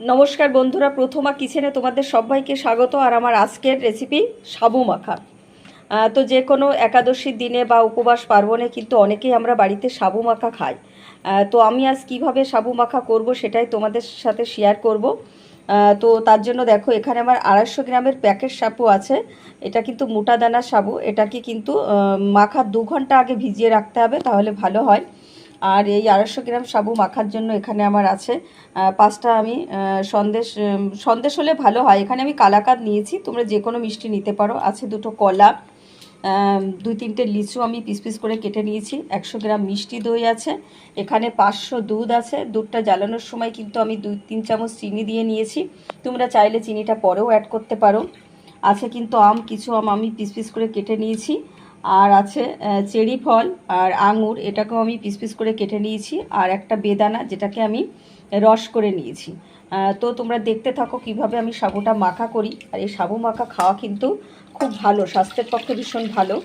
নমস্কার বন্ধুরা, প্রথমা কিচেনে তোমাদের সবাইকে স্বাগত আর আমার আজকের রেসিপি সাবু মাখা। তো যে কোনো একাদশীর দিনে বা উপবাস পার্বণে কিন্তু অনেকেই আমরা বাড়িতে সাবু মাখা খাই। তো আমি আজ কীভাবে সাবু মাখা করব সেটাই তোমাদের সাথে শেয়ার করব। তো তার জন্য দেখো, এখানে আমার আড়াইশো গ্রামের প্যাকেট সাবু আছে। এটা কিন্তু মোটা দানা সাবু। এটাকে কিন্তু মাখার দু ঘণ্টা আগে ভিজিয়ে রাখতে হবে, তাহলে ভালো হয়। আর এই আড়াইশো গ্রাম সাবু মাখার জন্য এখানে আমার আছে পাঁচটা আমি সন্দেশ সন্দেশ হলে ভালো হয়। এখানে আমি কালাকাদ নিয়েছি, তোমরা যে কোনো মিষ্টি নিতে পারো। আছে দুটো কলা দুই তিনটে লিচু আমি পিস পিস করে কেটে নিয়েছি। একশো গ্রাম মিষ্টি দই আছে, এখানে পাঁচশো দুধ আছে। দুধটা জ্বালানোর সময় কিন্তু আমি দুই, তিন চামচ চিনি দিয়ে নিয়েছি। তোমরা চাইলে চিনিটা পরেও অ্যাড করতে পারো। আছে কিন্তু আম, কিছু আম আমি পিস পিস করে কেটে নিয়েছি। আর আছে চেরি ফল আর আঙুর, এটাকেও আমি পিস পিস করে কেটে নিয়েছি। আর একটা বেদানা যেটাকে আমি রস করে নিয়েছি। তো তোমরা দেখতে থাকো কীভাবে আমি সাবুটা মাখা করি। আর এই সাবু মাখা খাওয়া কিন্তু খুব ভালো, স্বাস্থ্যের পক্ষে ভীষণ ভালো।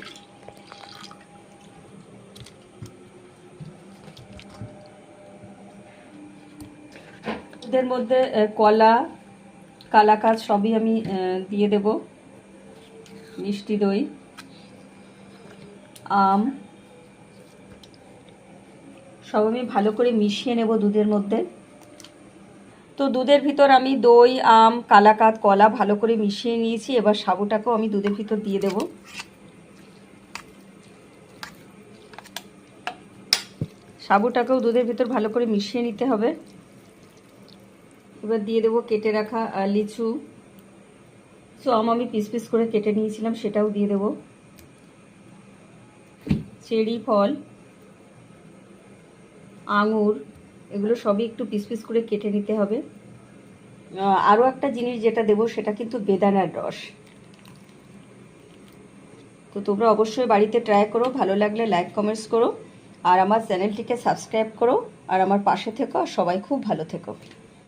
এদের মধ্যে কলা কালাকাজ সবই আমি দিয়ে দেব। মিষ্টি দই। আম, সব আমি ভালো করে মিশিয়ে নেব দুধের মধ্যে। তো দুধের ভিতর আমি দই, আম কালাকাত কলা ভালো করে মিশিয়ে নিয়েছি। এবার সাবুটাকেও আমি দুধের ভিতর দিয়ে দেব। সাবুটাকেও দুধের ভিতর ভালো করে মিশিয়ে নিতে হবে। এবার দিয়ে দেবো কেটে রাখা লিচু। সো আম আমি পিস পিস করে কেটে নিয়েছিলাম, সেটাও দিয়ে দেবো। চেরি ফল, আঙুর, এগুলো সবই একটু পিস পিস করে কেটে নিতে হবে। আরও একটা জিনিস যেটা দেবো সেটা কিন্তু বেদানার রস। তো তোমরা অবশ্যই বাড়িতে ট্রাই করো, ভালো লাগলে লাইক কমেন্টস করো, আর আমার চ্যানেলটিকে সাবস্ক্রাইব করো, আর আমার পাশে থেকো, আর সবাই খুব ভালো থেকো।